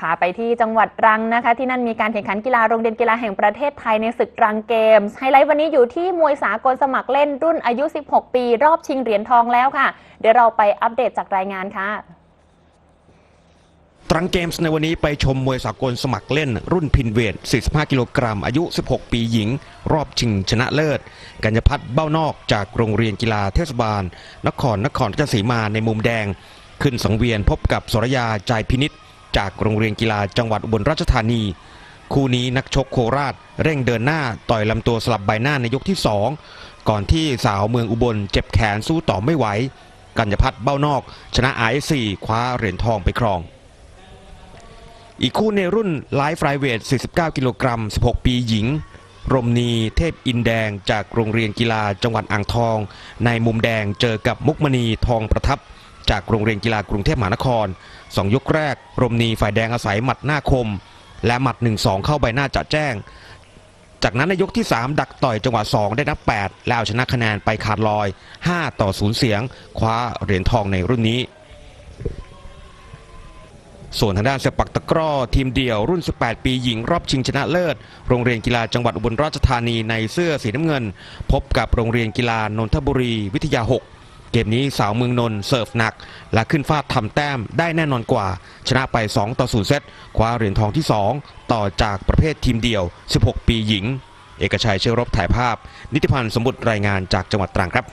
พาไปที่จังหวัดตรังนะคะ ที่นั่นมีการแข่งขันกีฬาโรงเรียนกีฬาแห่งประเทศไทยในศึกตรังเกมส์ไฮไลท์วันนี้อยู่ที่มวยสากลสมัครเล่นรุ่นอายุ 16 ปี รอบชิงเหรียญทองแล้วค่ะ เดี๋ยวเราไปอัปเดตจากรายงานค่ะตรังเกมส์ในวันนี้ไปชมมวยสากลสมัครเล่น รุ่นพินเวท 45 กิโลกรัม อายุ 16 ปีหญิง รอบชิงชนะเลิศ กัญญพัฒน์เบ้านอกจากโรงเรียนกีฬาเทศบาล นครนครราชสีมาในมุมแดง ขึ้นสังเวียนพบกับสรยาใจพินิษ์ จากโรงเรียนกีฬาจังหวัดอุบลราชธานี คู่นี้นักชกโคราชเร่งเดินหน้าต่อยลำตัวสลับใบหน้าในยกที่ 2 ก่อนที่สาวเมืองอุบลเจ็บแขนสู้ต่อไม่ไหว กัญญพัฒน์เบ้านอก ชนะ RSC คว้าเหรียญทองไปครอง อีกคู่ในรุ่นไลฟ์ไฟเวท 49 กิโลกรัม 16 ปีหญิงรมนีเทพอินแดงจากโรงเรียนกีฬาจังหวัดอ่างทอง ในมุมแดงเจอกับมุกมณีทองประทับ จากโรงเรียนกีฬากรุงเทพมหานครสองยกแรก รมนีฝ่ายแดงอาศัยหมัดหน้าคม และหมัด 1-2 เข้าใบหน้าจะแจ้ง จากนั้นในยกที่ 3 ดักต่อยจังหวะ 2 ได้นับ 8 แล้วเอาชนะคะแนนไปขาดลอย 5 ต่อ 0 เสียง คว้าเหรียญทองในรุ่นนี้ ส่วนทางด้านเสปักตะกร้อทีมเดี่ยวรุ่น 18 ปีหญิงรอบชิงชนะเลิศ โรงเรียนกีฬาจังหวัดอุบลราชธานีในเสื้อสีน้ำเงิน พบกับโรงเรียนกีฬานนทบุรีวิทยา 6 กมนี้สาวเมืองนนท์เสิร์ฟหนัก และขึ้นฟาดทำแต้มได้แน่นอนกว่า ชนะไป 2 ต่อ 0 เซตคว้าเหรียญทองที่ 2 ต่อจากประเภททีมเดี่ยว 16 ปีหญิง เอกชัยเชื้อรบถ่ายภาพ นิติพันธ์สมบุตรรายงานจากจังหวัดตรังครับ